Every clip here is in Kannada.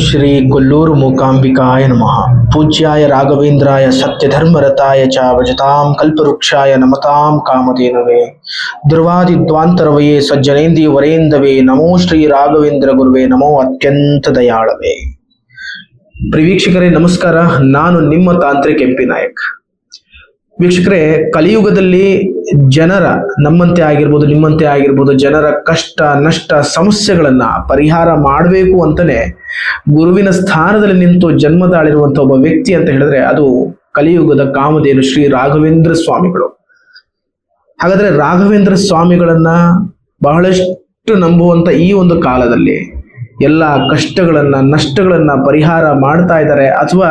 ಶ್ರೀ ಕೊಲ್ಲೂರು ಮೂಕಾಂಬಿಕಾಯ ನಮಃ. ಪೂಜ್ಯಾಯ ರಾಘವೇಂದ್ರಾಯ ಸತ್ಯಧರ್ಮರತಾಯ ಚ ಭಜತಾಂ ಕಲ್ಪವೃಕ್ಷಾಯ ನಮತಾಂ ಕಾಮಧೇನವೇ. ಧ್ರುವಾದಿದ್ವಾಂತರವಯೇ ಸಜ್ಜನೇಂದಿ ವರೇಂದವೇ ನಮೋ ಶ್ರೀ ರಾಘವೇಂದ್ರ ಗುರುವೇ, ನಮೋ ಅತ್ಯಂತ ದಯಾಳವೇ. ಪ್ರಿವೀಕ್ಷಕರೇ, ನಮಸ್ಕಾರ. ನಾನು ನಿಮ್ಮ ತಾಂತ್ರಿಕ ಎಂಪಿ ನಾಯಕ್. ವೀಕ್ಷಕರೇ, ಕಲಿಯುಗದಲ್ಲಿ ಜನರ ನಮ್ಮಂತೆ ಆಗಿರ್ಬೋದು, ನಿಮ್ಮಂತೆ ಆಗಿರ್ಬೋದು, ಜನರ ಕಷ್ಟ, ನಷ್ಟ, ಸಮಸ್ಯೆಗಳನ್ನ ಪರಿಹಾರ ಮಾಡಬೇಕು ಅಂತಾನೆ ಗುರುವಿನ ಸ್ಥಾನದಲ್ಲಿ ನಿಂತು ಜನ್ಮ ತಾಳಿರುವಂತ ಒಬ್ಬ ವ್ಯಕ್ತಿ ಅಂತ ಹೇಳಿದ್ರೆ ಅದು ಕಲಿಯುಗದ ಕಾಮಧೇನು ಶ್ರೀ ರಾಘವೇಂದ್ರ ಸ್ವಾಮಿಗಳು. ಹಾಗಾದ್ರೆ ರಾಘವೇಂದ್ರ ಸ್ವಾಮಿಗಳನ್ನ ಬಹಳಷ್ಟು ನಂಬುವಂತ ಈ ಒಂದು ಕಾಲದಲ್ಲಿ ಎಲ್ಲ ಕಷ್ಟಗಳನ್ನ, ನಷ್ಟಗಳನ್ನ ಪರಿಹಾರ ಮಾಡ್ತಾ ಇದ್ದಾರೆ ಅಥವಾ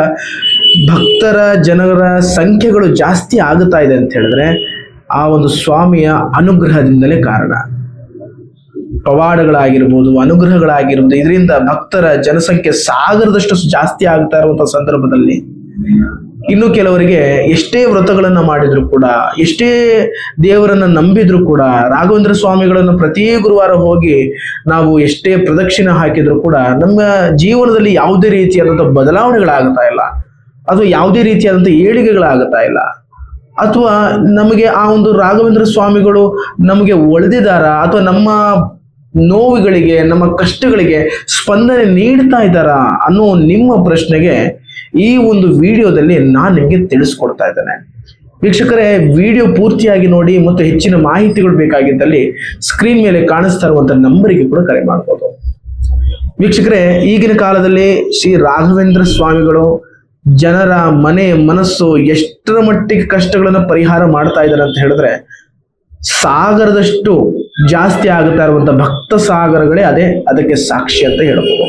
ಭಕ್ತರ ಜನರ ಸಂಖ್ಯೆಗಳು ಜಾಸ್ತಿ ಆಗುತ್ತಾ ಇದೆ ಅಂತ ಹೇಳಿದ್ರೆ ಆ ಒಂದು ಸ್ವಾಮಿಯ ಅನುಗ್ರಹದಿಂದಲೇ ಕಾರಣ. ಪವಾಡಗಳಾಗಿರ್ಬೋದು, ಅನುಗ್ರಹಗಳಾಗಿರ್ಬೋದು, ಇದರಿಂದ ಭಕ್ತರ ಜನಸಂಖ್ಯೆ ಸಾಗರದಷ್ಟು ಜಾಸ್ತಿ ಆಗ್ತಾ ಇರುವಂತಹ ಸಂದರ್ಭದಲ್ಲಿ ಇನ್ನು ಕೆಲವರಿಗೆ ಎಷ್ಟೇ ವ್ರತಗಳನ್ನು ಮಾಡಿದ್ರು ಕೂಡ, ಎಷ್ಟೇ ದೇವರನ್ನ ನಂಬಿದ್ರು ಕೂಡ, ರಾಘವೇಂದ್ರ ಸ್ವಾಮಿಗಳನ್ನು ಪ್ರತಿ ಗುರುವಾರ ಹೋಗಿ ನಾವು ಎಷ್ಟೇ ಪ್ರದಕ್ಷಿಣೆ ಹಾಕಿದ್ರು ಕೂಡ ನಮ್ಮ ಜೀವನದಲ್ಲಿ ಯಾವುದೇ ರೀತಿಯಾದಂಥ ಬದಲಾವಣೆಗಳಾಗ್ತಾ ಇಲ್ಲ. ಅಥವಾ ಯಾವುದೇ ರೀತಿಯಾದಂಥ ಏಳಿಗೆಗಳಾಗುತ್ತಾ ಇಲ್ಲ. ಅಥವಾ ನಮಗೆ ಆ ಒಂದು ರಾಘವೇಂದ್ರ ಸ್ವಾಮಿಗಳು ನಮಗೆ ಒಳೆದಿದ್ದಾರ ಅಥವಾ ನಮ್ಮ ನೋವುಗಳಿಗೆ, ನಮ್ಮ ಕಷ್ಟಗಳಿಗೆ ಸ್ಪಂದನೆ ನೀಡ್ತಾ ಇದ್ದಾರಾ ಅನ್ನೋ ನಿಮ್ಮ ಪ್ರಶ್ನೆಗೆ ಈ ಒಂದು ವಿಡಿಯೋದಲ್ಲಿ ನಾನು ನಿಮಗೆ ತಿಳಿಸ್ಕೊಡ್ತಾ ಇದ್ದೇನೆ. ವೀಕ್ಷಕರೇ, ವಿಡಿಯೋ ಪೂರ್ತಿಯಾಗಿ ನೋಡಿ ಮತ್ತು ಹೆಚ್ಚಿನ ಮಾಹಿತಿಗಳು ಬೇಕಾಗಿದ್ದಲ್ಲಿ ಸ್ಕ್ರೀನ್ ಮೇಲೆ ಕಾಣಿಸ್ತಾ ಇರುವಂತ ನಂಬರಿಗೆ ಕೂಡ ಕರೆ ಮಾಡ್ಬೋದು. ವೀಕ್ಷಕರೇ, ಈಗಿನ ಕಾಲದಲ್ಲಿ ಶ್ರೀ ರಾಘವೇಂದ್ರ ಸ್ವಾಮಿಗಳು ಜನರ ಮನೆ, ಮನಸ್ಸು ಎಷ್ಟರ ಮಟ್ಟಿಗೆ ಕಷ್ಟಗಳನ್ನು ಪರಿಹಾರ ಮಾಡ್ತಾ ಇದ್ದಾರೆ ಅಂತ ಹೇಳಿದ್ರೆ ಸಾಗರದಷ್ಟು ಜಾಸ್ತಿ ಆಗುತ್ತಾ ಇರುವಂತಹ ಭಕ್ತ ಸಾಗರಗಳೇ ಅದೇ ಅದಕ್ಕೆ ಸಾಕ್ಷಿ ಅಂತ ಹೇಳ್ಬೋದು.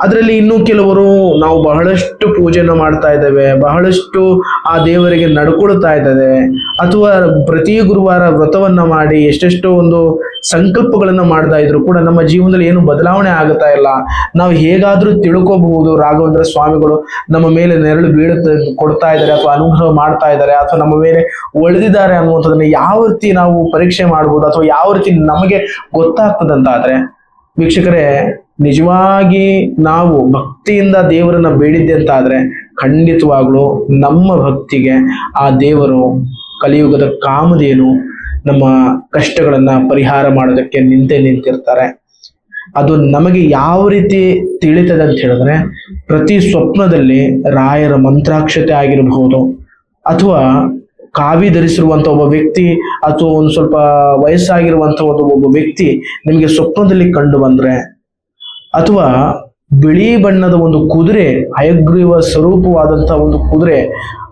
ಅದರಲ್ಲಿ ಇನ್ನೂ ಕೆಲವರು ನಾವು ಬಹಳಷ್ಟು ಪೂಜೆಯನ್ನು ಮಾಡ್ತಾ ಇದ್ದೇವೆ, ಬಹಳಷ್ಟು ಆ ದೇವರಿಗೆ ನಡ್ಕೊಳ್ತಾ ಇದ್ದೇವೆ, ಅಥವಾ ಪ್ರತಿ ಗುರುವಾರ ವ್ರತವನ್ನ ಮಾಡಿ ಎಷ್ಟೆಷ್ಟೋ ಒಂದು ಸಂಕಲ್ಪಗಳನ್ನು ಮಾಡ್ತಾ ಇದ್ರು ಕೂಡ ನಮ್ಮ ಜೀವನದಲ್ಲಿ ಏನು ಬದಲಾವಣೆ ಆಗುತ್ತಾ ಇಲ್ಲ. ನಾವು ಹೇಗಾದರೂ ತಿಳ್ಕೋಬಹುದು ರಾಘವೇಂದ್ರ ಸ್ವಾಮಿಗಳು ನಮ್ಮ ಮೇಲೆ ನೆರಳು ಬೀಳುತ್ತ ಕೊಡ್ತಾ ಇದ್ದಾರೆ ಅಥವಾ ಅನುಗ್ರಹ ಮಾಡ್ತಾ ಇದ್ದಾರೆ ಅಥವಾ ನಮ್ಮ ಮೇಲೆ ಒಳೆದಿದ್ದಾರೆ ಅನ್ನುವಂಥದ್ದನ್ನ ಯಾವ ರೀತಿ ನಾವು ಪರೀಕ್ಷೆ ಮಾಡ್ಬೋದು ಅಥವಾ ಯಾವ ರೀತಿ ನಮಗೆ ಗೊತ್ತಾಗ್ತದಂತಾದರೆ, ವೀಕ್ಷಕರೇ ನಿಜವಾಗಿ ನಾವು ಭಕ್ತಿಯಿಂದ ದೇವರನ್ನ ಬೇಡಿದ್ದೆ ಅಂತ ಆದ್ರೆ ಖಂಡಿತವಾಗ್ಲೂ ನಮ್ಮ ಭಕ್ತಿಗೆ ಆ ದೇವರು ಕಲಿಯುಗದ ಕಾಮಧೇನು ನಮ್ಮ ಕಷ್ಟಗಳನ್ನ ಪರಿಹಾರ ಮಾಡೋದಕ್ಕೆ ನಿಂತೆ ನಿಂತಿರ್ತಾರೆ. ಅದು ನಮಗೆ ಯಾವ ರೀತಿ ತಿಳಿತದೆ ಅಂತ ಹೇಳಿದ್ರೆ ಪ್ರತಿ ಸ್ವಪ್ನದಲ್ಲಿ ರಾಯರ ಮಂತ್ರಾಕ್ಷತೆ ಆಗಿರಬಹುದು ಅಥವಾ ಕಾವಿ ಧರಿಸಿರುವಂತ ಒಬ್ಬ ವ್ಯಕ್ತಿ ಅಥವಾ ಒಂದು ಸ್ವಲ್ಪ ವಯಸ್ಸಾಗಿರುವಂತ ಒಂದು ಒಬ್ಬ ವ್ಯಕ್ತಿ ನಿಮಗೆ ಸ್ವಪ್ನದಲ್ಲಿ ಕಂಡು ಬಂದ್ರೆ ಅಥವಾ ಬಿಳಿ ಬಣ್ಣದ ಒಂದು ಕುದುರೆ ಹಯಗ್ರೀವ ಸ್ವರೂಪವಾದಂತಹ ಒಂದು ಕುದುರೆ,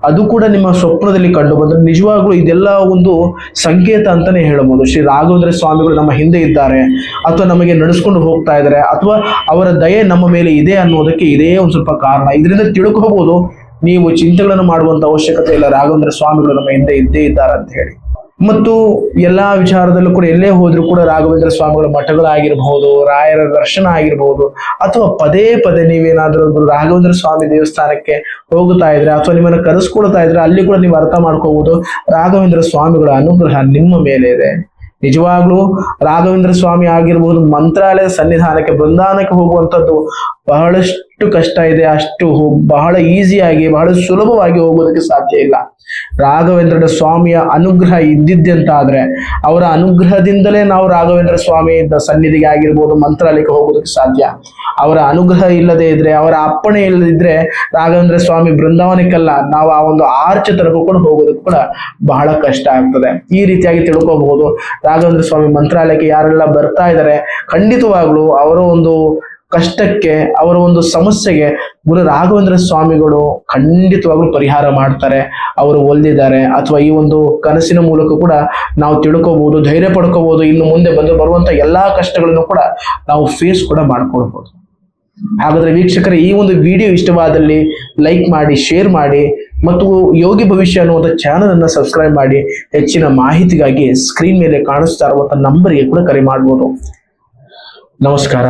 ಅದು ಕೂಡ ನಿಮ್ಮ ಸ್ವಪ್ನದಲ್ಲಿ ಕಂಡು ಬಂದ್ರೆ ನಿಜವಾಗ್ಲೂ ಇದೆಲ್ಲ ಒಂದು ಸಂಕೇತ ಅಂತಾನೆ ಹೇಳಬಹುದು. ಶ್ರೀ ರಾಘವೇಂದ್ರ ಸ್ವಾಮಿಗಳು ನಮ್ಮ ಹಿಂದೆ ಇದ್ದಾರೆ, ಅಥವಾ ನಮಗೆ ನಡೆಸ್ಕೊಂಡು ಹೋಗ್ತಾ ಇದ್ದಾರೆ, ಅಥವಾ ಅವರ ದಯೆ ನಮ್ಮ ಮೇಲೆ ಇದೆ ಅನ್ನೋದಕ್ಕೆ ಇದೇ ಒಂದು ಸ್ವಲ್ಪ ಕಾರಣ. ಇದರಿಂದ ತಿಳ್ಕೋಬಹುದು ನೀವು ಚಿಂತೆಗಳನ್ನು ಮಾಡುವಂತ ಅವಶ್ಯಕತೆ ಇಲ್ಲ. ರಾಘವೇಂದ್ರ ಸ್ವಾಮಿಗಳು ನಮ್ಮ ಹಿಂದೆ ಇದ್ದೇ ಇದ್ದಾರೆ ಅಂತ ಹೇಳಿ. ಮತ್ತು ಎಲ್ಲಾ ವಿಚಾರದಲ್ಲೂ ಕೂಡ ಎಲ್ಲೇ ಹೋದ್ರೂ ಕೂಡ ರಾಘವೇಂದ್ರ ಸ್ವಾಮಿಗಳ ಮಠಗಳಾಗಿರಬಹುದು ರಾಯರ ದರ್ಶನ ಆಗಿರ್ಬಹುದು ಅಥವಾ ಪದೇ ಪದೇ ನೀವೇನಾದ್ರೂ ರಾಘವೇಂದ್ರ ಸ್ವಾಮಿ ದೇವಸ್ಥಾನಕ್ಕೆ ಹೋಗುತ್ತಾ ಇದ್ರೆ ಅಥವಾ ನಿಮ್ಮನ್ನು ಕರೆಸ್ಕೊಳ್ತಾ ಇದ್ರೆ ಅಲ್ಲಿ ಕೂಡ ನೀವು ಅರ್ಥ ಮಾಡ್ಕೋಬಹುದು ರಾಘವೇಂದ್ರ ಸ್ವಾಮಿಗಳ ಅನುಗ್ರಹ ನಿಮ್ಮ ಮೇಲೆ ಇದೆ. ನಿಜವಾಗ್ಲೂ ರಾಘವೇಂದ್ರ ಸ್ವಾಮಿ ಆಗಿರ್ಬಹುದು ಮಂತ್ರಾಲಯ ಸನ್ನಿಧಾನಕ್ಕೆ ಬೃಂದಾನಕ್ಕೆ ಹೋಗುವಂಥದ್ದು ಬಹಳಷ್ಟು ಕಷ್ಟ ಇದೆ, ಅಷ್ಟು ಬಹಳ ಈಸಿಯಾಗಿ ಬಹಳ ಸುಲಭವಾಗಿ ಹೋಗೋದಕ್ಕೆ ಸಾಧ್ಯ ಇಲ್ಲ. ರಾಘವೇಂದ್ರ ಸ್ವಾಮಿಯ ಅನುಗ್ರಹ ಇದ್ದಿದ್ದೆ ಅಂತ ಆದ್ರೆ ಅವರ ಅನುಗ್ರಹದಿಂದಲೇ ನಾವು ರಾಘವೇಂದ್ರ ಸ್ವಾಮಿ ಸನ್ನಿಧಿಗೆ ಆಗಿರ್ಬೋದು, ಮಂತ್ರಾಲಯಕ್ಕೆ ಹೋಗೋದಕ್ಕೆ ಸಾಧ್ಯ. ಅವರ ಅನುಗ್ರಹ ಇಲ್ಲದೆ ಇದ್ರೆ, ಅವರ ಅಪ್ಪಣೆ ಇಲ್ಲದಿದ್ರೆ ರಾಘವೇಂದ್ರ ಸ್ವಾಮಿ ಬೃಂದಾವನಕ್ಕೆಲ್ಲ, ನಾವು ಆ ಒಂದು ಆರ್ಚ್ ತರಬೇಕೊಂಡು ಕೂಡ ಹೋಗೋದಕ್ಕೆ ಕೂಡ ಬಹಳ ಕಷ್ಟ ಆಗ್ತದೆ. ಈ ರೀತಿಯಾಗಿ ತಿಳ್ಕೋಬಹುದು. ರಾಘವೇಂದ್ರ ಸ್ವಾಮಿ ಮಂತ್ರಾಲಯಕ್ಕೆ ಯಾರೆಲ್ಲ ಬರ್ತಾ ಇದ್ದಾರೆ ಖಂಡಿತವಾಗ್ಲೂ ಅವರ ಒಂದು ಕಷ್ಟಕ್ಕೆ ಅವರ ಒಂದು ಸಮಸ್ಯೆಗೆ ಗುರು ರಾಘವೇಂದ್ರ ಸ್ವಾಮಿಗಳು ಖಂಡಿತವಾಗ್ಲೂ ಪರಿಹಾರ ಮಾಡ್ತಾರೆ. ಅವರು ಒಲ್ದಿದ್ದಾರೆ. ಅಥವಾ ಈ ಒಂದು ಕನಸಿನ ಮೂಲಕ ಕೂಡ ನಾವು ತಿಳ್ಕೋಬಹುದು ಧೈರ್ಯ ಪಡ್ಕೋಬಹುದು ಇನ್ನು ಮುಂದೆ ಬಂದು ಬರುವಂತ ಎಲ್ಲಾ ಕಷ್ಟಗಳನ್ನು ಕೂಡ ನಾವು ಫೇಸ್ ಕೂಡ ಮಾಡ್ಕೊಳ್ಬಹುದು ಹಾಗಾದ್ರೆ ವೀಕ್ಷಕರೇ, ಈ ಒಂದು ವಿಡಿಯೋ ಇಷ್ಟವಾದಲ್ಲಿ ಲೈಕ್ ಮಾಡಿ ಶೇರ್ ಮಾಡಿ, ಮತ್ತು ಯೋಗಿ ಭವಿಷ್ಯ ಅನ್ನುವಂಥ ಚಾನಲ್ ಅನ್ನ ಸಬ್ಸ್ಕ್ರೈಬ್ ಮಾಡಿ, ಹೆಚ್ಚಿನ ಮಾಹಿತಿಗಾಗಿ ಸ್ಕ್ರೀನ್ ಮೇಲೆ ಕಾಣಿಸ್ತಾ ಇರುವಂತ ನಂಬರ್ಗೆ ಕೂಡ ಕರೆ ಮಾಡಬಹುದು ನಮಸ್ಕಾರ.